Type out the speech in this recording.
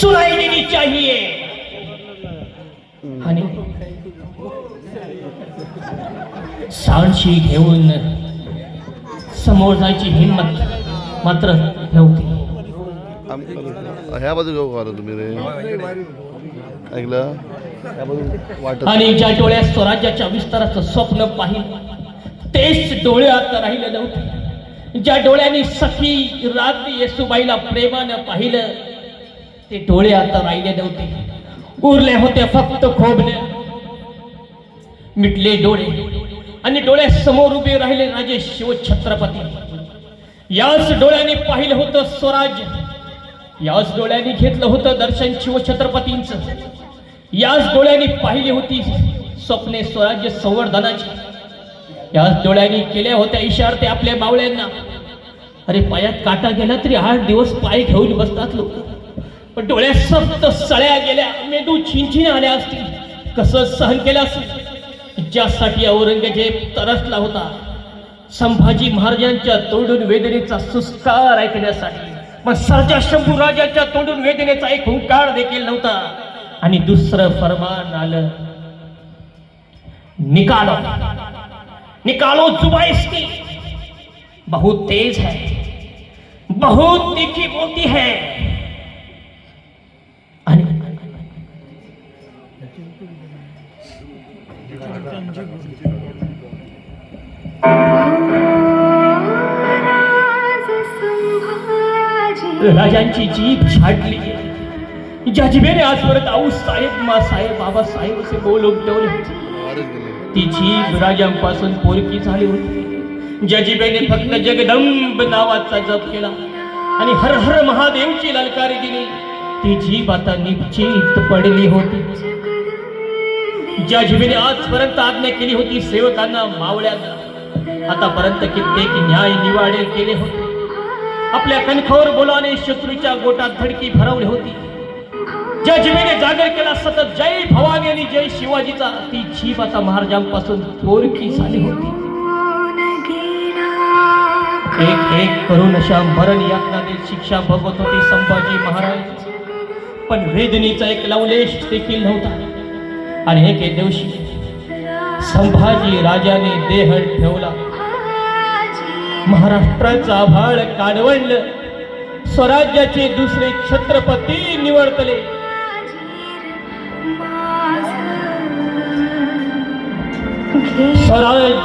सुनाई देनी चाहिए। आणि सांडशी घेऊन समोर जायची हिंमत मात्र नव्हती. ह्या बाजू घेऊ का तुम्ही रे? ऐकलं? आणि ज्या डोळ्यात स्वराज्याच्या विस्ताराचं स्वप्न पाहिलं तेच डोळे आता राहिले नव्हते ज्या डोळ्यांनी सखी रात येसुबाईला प्रेमानं पाहिलं ते डोळे आता राहिले नव्हते. उरले होते फक्त खोबले. मिटले डोळे. आणि डोळ्यासमोर उभे राहिले राजे शिवछत्रपती याच डोळ्याने पाहिलं होतं स्वराज्य याच डोळ्याने घेतलं होतं दर्शन शिवछत्रपतींचं याच डोळ्याने पाहिली होती स्वप्ने स्वराज्य संवर्धनाची. याच डोळ्यांनी केल्या होत्या इशारते आपल्या बावळ्यांना. अरे पायात काटा गेला तरी आठ दिवस पाय घेऊन बसतात लोक. पण डोळ्यात सप्त सळ्या गेल्या मेंदू छिंचिन आल्या असतील. कसं सहन केलं असेल ज्यासाठी औरंगजेब तरसला होता. संभाजी महाराजांच्या तोंडून वेदनेचा सुस्कार ऐकण्यासाठी. पण सरजा शंभू राजाच्या तोंडून वेदनेचा एक हुंकार देखील नव्हता. आणि दुसरं फरमान आलं. निकालो. निकालो जुबाइस की. बहुत तेज है. बहुत तीखी बोलती है. राजांची जीभ छाटली. ज्या जिभेने आजपर्यंत आऊ साहेब मा साहेब बाबा साहेब असे बोल उमटवले ती जीभ राजांपासून पोरकी झाली होती. ज्या जिभेने फक्त जगदंब नावाचा जप केला आणि हर हर महादेवची ललकारी दिली. ती जीभ आता निश्चित पडली होती. ज्या जीवेने आजपर्यंत आज्ञा केली होती सेवकांना मावळ्यांना आतापर्यंत कित्येक न्याय निवाडे केले होते. आपल्या कणखोर बोलाने शत्रूच्या गोटात धडकी भरवली होती. ज्या जीवेने जागर केला सतत जय भवानी आणि जय शिवाजीचा ती जीभ आता महाराजांपासून थोरकी झाली होती. एक एक करून अशा मरण यातनातील शिक्षा भोगत होती संभाजी महाराज. पण वेदनेचा एक लवलेश देखील नव्हता. आणि एके दिवशी संभाजी राजाने देह ठेवला. महाराष्ट्राचा आभाळ काढवणलं स्वराज्याचे दुसरे छत्रपती निवडतले. स्वराज्य